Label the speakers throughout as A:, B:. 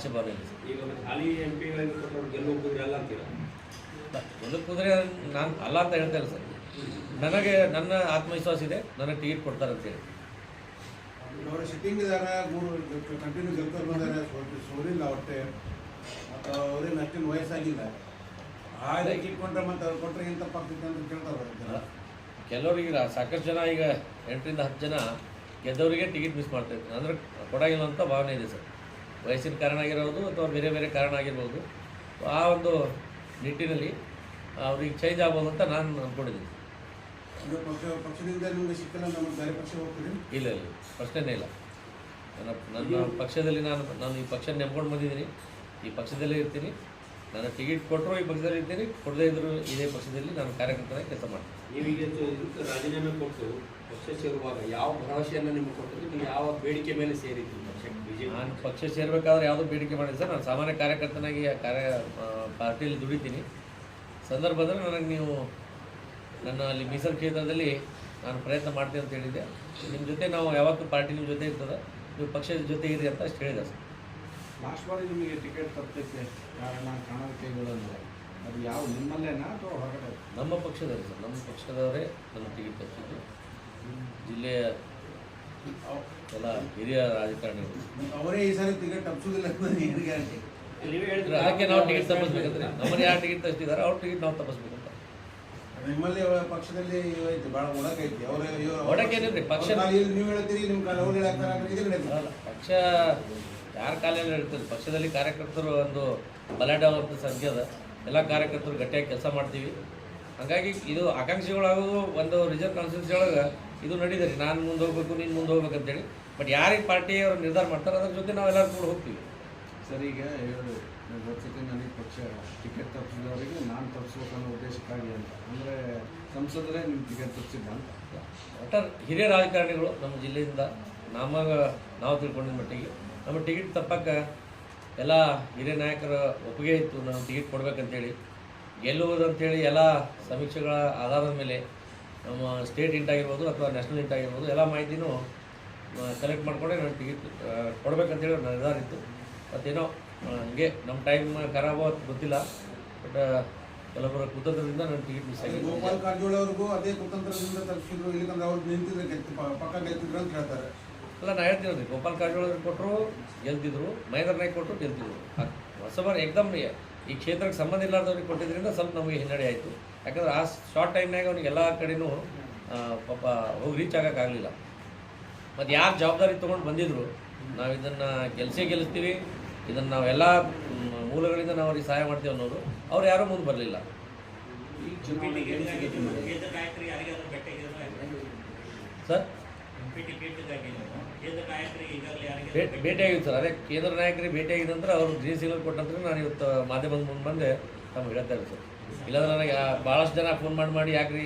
A: ಆಸೆ ಬರಲಿಲ್ಲ.
B: ಈಗ ಹಾಲಿ ಎಂ ಪಿಗಳಿಗೆ ಕೊಟ್ಟರು ಗೆಲ್ಲುವ ಕುದುರೆ ಅಲ್ಲ ಅಂತೀರ?
A: ಬದುಕುದ್ರೆ ನಾನು ಅಲ್ಲ ಅಂತ ಹೇಳ್ತಾ ಇಲ್ಲ ಸರ್. ನನಗೆ ನನ್ನ ಆತ್ಮವಿಶ್ವಾಸ ಇದೆ ನನಗೆ ಟಿಕೆಟ್ ಕೊಡ್ತಾರೆ ಅಂತೇಳಿ
C: ಅವರು ಸಿಟ್ಟಿಂಗ್ ಇದಾರೆ ಮೂರು ಕಂಟಿನ್ಯೂ ಗೆಲ್ಕೊಂಡು ಬಂದಾರೆ ಸೋಲ್- ಸೋಲಿಲ್ಲ ಒಟ್ಟೆ ಮತ್ತು ಅವ್ರೇನು ಅಷ್ಟೇನು ವಯಸ್ಸಾಗಿಲ್ಲ. ಆ ಇದಕ್ಕೆ ಇಟ್ಕೊಂಡ್ರೆ ಮತ್ತೆ ಅವ್ರು ಕೊಟ್ಟರೆ ಏನು ತಪ್ಪಾಗ್ತೈತೆ ಅಂತ ಕೇಳ್ತಾರೆ
A: ಕೆಲವರಿಗೆ ಸಾಕಷ್ಟು ಜನ ಈಗ ಎಂಟರಿಂದ ಹತ್ತು ಜನ ಗೆದ್ದವರಿಗೆ ಟಿಕೆಟ್ ಮಿಸ್ ಮಾಡ್ತಾ ಇದ್ದಾರೆ ಅಂದ್ರೆ ಕೊಡಾಗಿಲ್ಲ ಅಂತ ಭಾವನೆ ಇದೆ ಸರ್. ವಯಸ್ಸಿನ ಕಾರಣ ಆಗಿರ್ಬೋದು ಅಥವಾ ಬೇರೆ ಬೇರೆ ಕಾರಣ ಆಗಿರ್ಬೋದು. ಆ ಒಂದು ನಿಟ್ಟಿನಲ್ಲಿ ಅವ್ರಿಗೆ ಚೇಂಜ್ ಆಗ್ಬೋದು ಅಂತ ನಾನು ಅಂದ್ಕೊಂಡಿದ್ದೀನಿ ಇಲ್ಲ ಇಲ್ಲ. ಪ್ರಶ್ನೆನೇ ಇಲ್ಲ. ನನ್ನ ನನ್ನ ಪಕ್ಷದಲ್ಲಿ ನಾನು ನಾನು ಈ ಪಕ್ಷ ನೆಮ್ಕೊಂಡು ಬಂದಿದ್ದೀನಿ. ಈ ಪಕ್ಷದಲ್ಲೇ ಇರ್ತೀನಿ. ನಾನು ಟಿಕೆಟ್ ಕೊಟ್ಟರು ಈ ಪಕ್ಷದಲ್ಲಿ ಇದ್ದೀನಿ. ಕೊಡದೇ ಇದ್ರು ಇದೇ ಪಕ್ಷದಲ್ಲಿ ನಾನು ಕಾರ್ಯಕರ್ತನಾಗಿ ಕೆಲಸ ಮಾಡ್ತೀನಿ.
B: ನೀವೀಗ ರಾಜೀನಾಮೆ ಕೊಟ್ಟು ಪಕ್ಷ ಸೇರುವಾಗ ಯಾವ ಭರವಸೆಯನ್ನು ನಿಮಗೆ ಕೊಟ್ಟರು ನೀವು ಯಾವ ಬೇಡಿಕೆ ಮೇಲೆ ಸೇರಿದ್ದೀನಿ ಪಕ್ಷಕ್ಕೆ?
A: ನಾನು ಪಕ್ಷ ಸೇರಬೇಕಾದ್ರೆ ಯಾವುದೋ ಬೇಡಿಕೆ ಮಾಡಿ ಸರ್. ನಾನು ಸಾಮಾನ್ಯ ಕಾರ್ಯಕರ್ತನಾಗಿ ಆ ಕಾರ್ಯ ಪಾರ್ಟಿಯಲ್ಲಿ ದುಡಿತೀನಿ. ಸಂದರ್ಭದಲ್ಲಿ ನನಗೆ ನೀವು ನನ್ನ ಅಲ್ಲಿ ಮೀಸಲು ಕ್ಷೇತ್ರದಲ್ಲಿ ನಾನು ಪ್ರಯತ್ನ ಮಾಡ್ತೀನಿ ಅಂತ ಹೇಳಿದ್ದೆ. ನಿಮ್ಮ ಜೊತೆ ನಾವು ಯಾವತ್ತೂ ಪಾರ್ಟಿ ನಿಮ್ಮ ಜೊತೆ ಇರ್ತದೆ. ನೀವು ಪಕ್ಷದ ಜೊತೆ ಇರಿ ಅಂತ ಅಷ್ಟು ಹೇಳಿದೆ ಸರ್.
D: ಲಾಸ್ಟ್ ಬಾರಿ ನಿಮಗೆ ಟಿಕೆಟ್ ತಪ್ಪೈತೆ ಕಾರಣ ಕಾರಣತೆಗಳು ಅಂದರೆ ಅದು ಯಾವ ನಿಮ್ಮಲ್ಲೇನಾ ಅಥವಾ ಹೊರಗಡೆ?
A: ನಮ್ಮ ಪಕ್ಷದವರು ಸರ್. ನಮ್ಮ ಪಕ್ಷದವರೇ ನನ್ನ ಟಿಕೆಟ್ ತಪ್ಪಿದ್ದು ಜಿಲ್ಲೆಯ ಎಲ್ಲ ಹಿರಿಯ ರಾಜಕಾರಣಿಗಳು.
C: ಅವರೇ ಈ ಸಾರಿ ಟಿಕೆಟ್ ತಪ್ಪಿಸೋದಿಲ್ಲ ಏನು ಗ್ಯಾರಂಟಿ?
B: ನೀವೇ
A: ಅಂದ್ರೆ
B: ಹೇಳಿದ್ರೆ
A: ಅದಕ್ಕೆ ನಾವು ಟಿಕೆಟ್ ತಪ್ಪಿಸ್ಬೇಕಂದ್ರೆ ನಮ್ಮನ್ನು ಯಾರು ಟಿಕೆಟ್ ತಪ್ಪಿಸಿದಾರೆ ಅವ್ರ ಟಿಕೆಟ್ ನಾವು ತಪ್ಪಿಸ್ಬೇಕು
C: ನಿಮ್ಮಲ್ಲಿ ಅವ್ರ ಪಕ್ಷದಲ್ಲಿ ಐತಿ ಭಾಳ ಒಡಕೈತಿ ಅವರ
A: ಒಡಕ್ ಪಕ್ಷ-
C: ನೀವು ಹೇಳ್ತೀರಿ ನಿಮ್ಮ ಅವ್ರು ಹೇಳ್ತಾರೆ
A: ಪಕ್ಷ ಯಾರ ಕಾಲೆಲ್ಲ ಹೇಳ್ತಾರೆ? ಪಕ್ಷದಲ್ಲಿ ಕಾರ್ಯಕರ್ತರು ಒಂದು ಬಲಾಢ್ಯವಂತ ಸಂಖ್ಯೆ ಅದ. ಎಲ್ಲ ಕಾರ್ಯಕರ್ತರು ಗಟ್ಟಿಯಾಗಿ ಕೆಲಸ ಮಾಡ್ತೀವಿ. ಹಾಗಾಗಿ ಇದು ಆಕಾಂಕ್ಷಿಗಳಾಗೋದು ಒಂದು ರಿಸರ್ವ್ ಕಾನ್ಸ್ಟಿಟ್ಯೂನ್ಸಿ ಒಳಗೆ ಇದು ನಡೀತದೆ. ನಾನು ಮುಂದೆ ಹೋಗ್ಬೇಕು ನೀನು ಮುಂದೆ ಹೋಗ್ಬೇಕು ಅಂತೇಳಿ. ಬಟ್ ಯಾರಿಗೆ ಪಾರ್ಟಿ ಅವರು ನಿರ್ಧಾರ ಮಾಡ್ತಾರೆ ಅದ್ರ ಜೊತೆ ನಾವೆಲ್ಲರೂ ಕೂಡ ಹೋಗ್ತೀವಿ.
D: ಸರ್ ಈಗ ಹೇಳಿ. ಗೊತ್ತಿದ್ದೆ ನನಗೆ ಪಕ್ಷ. ಟಿಕೆಟ್ ತಪ್ಪಿಸಿದವರಿಗೆ ನಾನು ತಪ್ಪಿಸ್ಬೇಕು ಅನ್ನೋ ಉದ್ದೇಶಕ್ಕಾಗಿ ಅಂತ. ಅಂದರೆ ಸಂಸದರೇ ನಿಮ್ಮ ಟಿಕೆಟ್ ತಪ್ಪಿಸಿದ್ದ ಅಂತ.
A: ಒಟ್ಟಾರೆ ಹಿರಿಯ ರಾಜಕಾರಣಿಗಳು ನಮ್ಮ ಜಿಲ್ಲೆಯಿಂದ ನಮಗೆ ನಾವು ತಿಳ್ಕೊಂಡಿದ್ದ ಮಟ್ಟಿಗೆ ನಮ್ಮ ಟಿಕೆಟ್ ತಪ್ಪಕ್ಕೆ ಎಲ್ಲ ಹಿರಿಯ ನಾಯಕರ ಒಪ್ಪಿಗೆ ಇತ್ತು, ನಾವು ಟಿಕೆಟ್ ಕೊಡ್ಬೇಕಂತೇಳಿ. ಗೆಲ್ಲುವುದಂತೇಳಿ ಎಲ್ಲ ಸಮೀಕ್ಷೆಗಳ ಆಧಾರದ ಮೇಲೆ ನಮ್ಮ ಸ್ಟೇಟ್ ಇಂಟ್ ಆಗಿರ್ಬೋದು ಅಥವಾ ನ್ಯಾಷನಲ್ ಇಂಟ್ ಆಗಿರ್ಬೋದು ಎಲ್ಲ ಮಾಹಿತಿನೂ ಕಲೆಕ್ಟ್ ಮಾಡಿಕೊಂಡೆ ನಾನು ಟಿಕೆಟ್ ಕೊಡಬೇಕಂತೇಳಿ ನಿರ್ಧಾರ ಇತ್ತು. ಮತ್ತೇನೋ ಹಂಗೆ ನಮ್ಮ ಟೈಮ್ ಖರಾಬ್ ಗೊತ್ತಿಲ್ಲ. ಬಟ್ ಕೆಲವರ ಕುತಂತ್ರದಿಂದ ನಾನು ಟಿಕೆಟ್ ಮಿಸ್ ಆಗಿದೆ
C: ಗೋಪಾಲ್ ಕಾರಜೋಳ ಅವ್ರಿಗೂ ಅದೇ ಕುತಂತ್ರದಿಂದ ತಲುಪಿಸಿದ್ರು. ಇಲ್ಲಿಕಂದ್ರೆ ಅವ್ರು ನಿಂತಿದ್ರೆ ಪಕ್ಕ ಗೆದ್ದಿದ್ರು ಅಂತ ಹೇಳ್ತಾರೆ.
A: ಅಲ್ಲ ನಾ ಹೇಳ್ತೀನಿ ಗೋಪಾಲ್ ಕಾರಜೋಳ ಕೊಟ್ಟರು ಗೆಲ್ತಿದ್ರು ಮಹೇಂದ್ರ ನಾಯ್ಕ ಕೊಟ್ಟರು ಗೆಲ್ತಿದ್ರು ಆ- ಎಕ್ದಮ್ ಏಕ್ದಮ್ ಈ ಕ್ಷೇತ್ರಕ್ಕೆ ಸಂಬಂಧ ಇಲ್ಲಾರ್ದವ್ರಿಗೆ ಕೊಟ್ಟಿದ್ರಿಂದ ಸ್ವಲ್ಪ ನಮಗೆ ಹಿನ್ನಡೆ ಆಯಿತು. ಯಾಕಂದ್ರೆ ಆ ಶಾರ್ಟ್ ಟೈಮ್ನಾಗ ಅವ್ನಿಗೆ ಎಲ್ಲ ಕಡೆನೂ ಪಾಪ ಹೋಗಿ ರೀಚ್ ಆಗೋಕ್ಕಾಗಲಿಲ್ಲ ಮತ್ತು ಯಾರು ಜವಾಬ್ದಾರಿ ತೊಗೊಂಡು ಬಂದಿದ್ರು ನಾವು ಇದನ್ನು ಗೆಲ್ಸೇ ಗೆಲ್ಲಿಸ್ತೀವಿ ಇದನ್ನು ನಾವೆಲ್ಲ ಮೂಲಗಳಿಂದ ನಾವು ಅವ್ರಿಗೆ ಸಹಾಯ ಮಾಡ್ತೀವಿ ಅನ್ನೋರು ಅವ್ರು ಯಾರೂ ಮುಂದೆ ಬರಲಿಲ್ಲ? ಸರ್? ಭೇಟಿಯಾಗಿತ್ತು ಸರ್. ಅದೇ ಕೇಂದ್ರ ನಾಯಕರಿಗೆ ಭೇಟಿಯಾಗಿದೆ ಅಂದ್ರೆ ಅವರು ಗ್ರೀನ್ ಸಿಗ್ನಲ್ ಕೊಟ್ಟ ನಾನು ಇವತ್ತು ಮಾಧ್ಯಮದ ಮುಂದೆ ಬಂದೆ ತಮ್ಗೆ ಹೇಳ್ತಾ ಇದ್ದೆ ಸರ್. ಇಲ್ಲಾಂದ್ರೆ ನನಗೆ ಭಾಳಷ್ಟು ಜನ ಫೋನ್ ಮಾಡಿ ಮಾಡಿ ಯಾಕ್ರಿ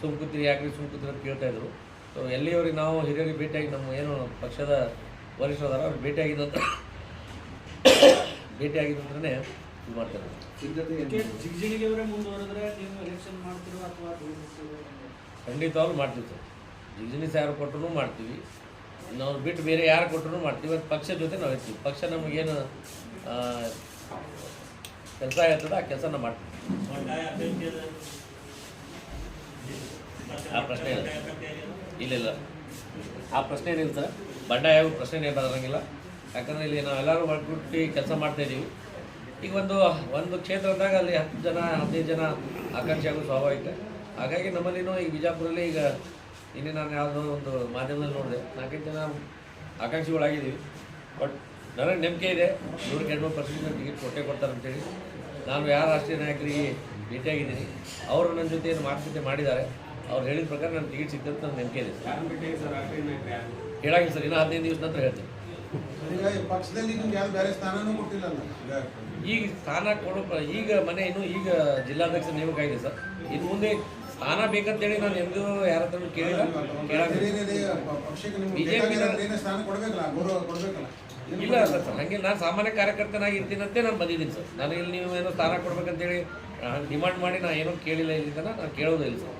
A: ಸುಮ್ ಕೂತೀರಿ ಯಾಕ್ರಿ ಸುಮ್ ಕೂತೀರಿ ಅಂತ ಕೇಳ್ತಾ ಇದ್ರು. ಸೊ ಎಲ್ಲಿಯವ್ರಿಗೆ ನಾವು ಹಿರಿಯರಿಗೆ ಭೇಟಿಯಾಗಿ ನಮ್ಮ ಏನು ಪಕ್ಷದ ವರಿಷ್ಠ ಅದಾರ ಅವ್ರಿಗೆ ಭೇಟಿಯಾಗಿದ್ದ ಭೇಟಿ ಆಗಿದ್ದು ಅಂದ್ರೆ ಇದು ಮಾಡ್ತಾರೆ? ಖಂಡಿತವಾಗ್ಲೂ ಮಾಡ್ತೀವಿ ಸರ್. ಜಿಗ್ಜಿಣಿ ಯಾರು ಕೊಟ್ಟರು ಮಾಡ್ತೀವಿ. ನಾವು ಬಿಟ್ಟು ಬೇರೆ ಯಾರು ಕೊಟ್ಟರು ಮಾಡ್ತೀವಿ. ಇವತ್ತು ಪಕ್ಷ ಜೊತೆ ನಾವು ಇರ್ತೀವಿ. ಪಕ್ಷ ನಮಗೇನು ಕೆಲಸ ಇರ್ತದೆ ಆ ಕೆಲಸ ನಾವು ಮಾಡ್ತೀವಿ ಆ ಪ್ರಶ್ನೆ ಇಲ್ಲ. ಇಲ್ಲ ಇಲ್ಲ. ಆ ಪ್ರಶ್ನೆ ಏನಿಲ್ಲ ಸರ್? ಬಂಡಾಯ ಪ್ರಶ್ನೆ ಏನು ಬರಂಗಿಲ್ಲ ಯಾಕಂದರೆ ಇಲ್ಲಿ ನಾವು ಎಲ್ಲರೂ ಒಟ್ಟು ಕೆಲಸ ಮಾಡ್ತಾ ಇದ್ದೀವಿ ಈಗ ಒಂದು ಒಂದು ಕ್ಷೇತ್ರದಾಗ ಅಲ್ಲಿ ಹತ್ತು ಜನ ಹದಿನೈದು ಜನ ಆಕಾಂಕ್ಷಿ ಆಗೋದು ಸ್ವಾಭಾವಿಕ. ಹಾಗಾಗಿ ನಮ್ಮಲ್ಲಿನೂ ಈಗ ಬಿಜಾಪುರಲ್ಲಿ ಈಗ ಇನ್ನೇ ನಾನು ಯಾವುದೋ ಒಂದು ಮಾಧ್ಯಮದಲ್ಲಿ ನೋಡಿದೆ. ನಾಲ್ಕೈದು ಜನ ಆಕಾಂಕ್ಷಿಗಳಾಗಿದ್ದೀವಿ. ಬಟ್ ನನಗೆ ನಂಬಿಕೆ ಇದೆ. ನೂರಕ್ಕೆ ಎರಡು ಪರ್ಸೆಂಟ್ ಟಿಕೆಟ್ ಕೊಟ್ಟೆ ಕೊಡ್ತಾರೆ ಅಂತೇಳಿ ನಾನು ಯಾರು ರಾಷ್ಟ್ರೀಯ ನಾಯಕರಿಗೆ ಭೇಟಿಯಾಗಿದ್ದೀನಿ. ಅವರು ನನ್ನ ಜೊತೆ ಏನು ಮಾತುಕತೆ ಮಾಡಿದ್ದಾರೆ. ಅವ್ರು ಹೇಳಿದ ಪ್ರಕಾರ ನನ್ನ ಟಿಕೆಟ್ ಸಿಗ್ತದೆ ನನ್ನ ನಂಬಿಕೆ ಇದೆ. ಹೇಳಾಗಿಲ್ಲ ಸರ್. ಇನ್ನೂ ಹದಿನೈದು ದಿವಸ ನಂತರ ಹೇಳ್ತೀನಿ.
C: ಈಗ
A: ಸ್ಥಾನ ಕೊಡೋ ಈಗ ಮನೆ ಇನ್ನು ಈಗ ಜಿಲ್ಲಾಧ್ಯಕ್ಷ ನೇಮಕ ಆಗಿದೆ ಸರ್. ಇನ್ನು ಮುಂದೆ ಸ್ಥಾನ ಬೇಕಂತೇಳಿ ನಾನು ಎಂದೂ ಯಾರ ಹತ್ರ ಕೇಳಿಲ್ಲ.
C: ಬಿಜೆಪಿ ಸ್ಥಾನ ಕೊಡಬೇಕಲ್ಲ ಗೌರವ ಕೊಡ್ಬೇಕಲ್ಲ.
A: ಇಲ್ಲ ಸರ್ ಸರ್ ಹಂಗೆ ನಾನು ಸಾಮಾನ್ಯ ಕಾರ್ಯಕರ್ತನಾಗಿ ಇರ್ತೀನಂತೆ ನಾನು ಬಂದಿದ್ದೀನಿ ಸರ್. ನಾನು ಇಲ್ಲಿ ನೀವು ಏನೋ ಸ್ಥಾನ ಕೊಡ್ಬೇಕಂತೇಳಿ ಡಿಮಾಂಡ್ ಮಾಡಿ ನಾನು ಏನೋ ಕೇಳಿಲ್ಲ ಇಲ್ಲಿಂದ ನಾನು ಕೇಳೋದೇ ಇಲ್ಲ ಸರ್.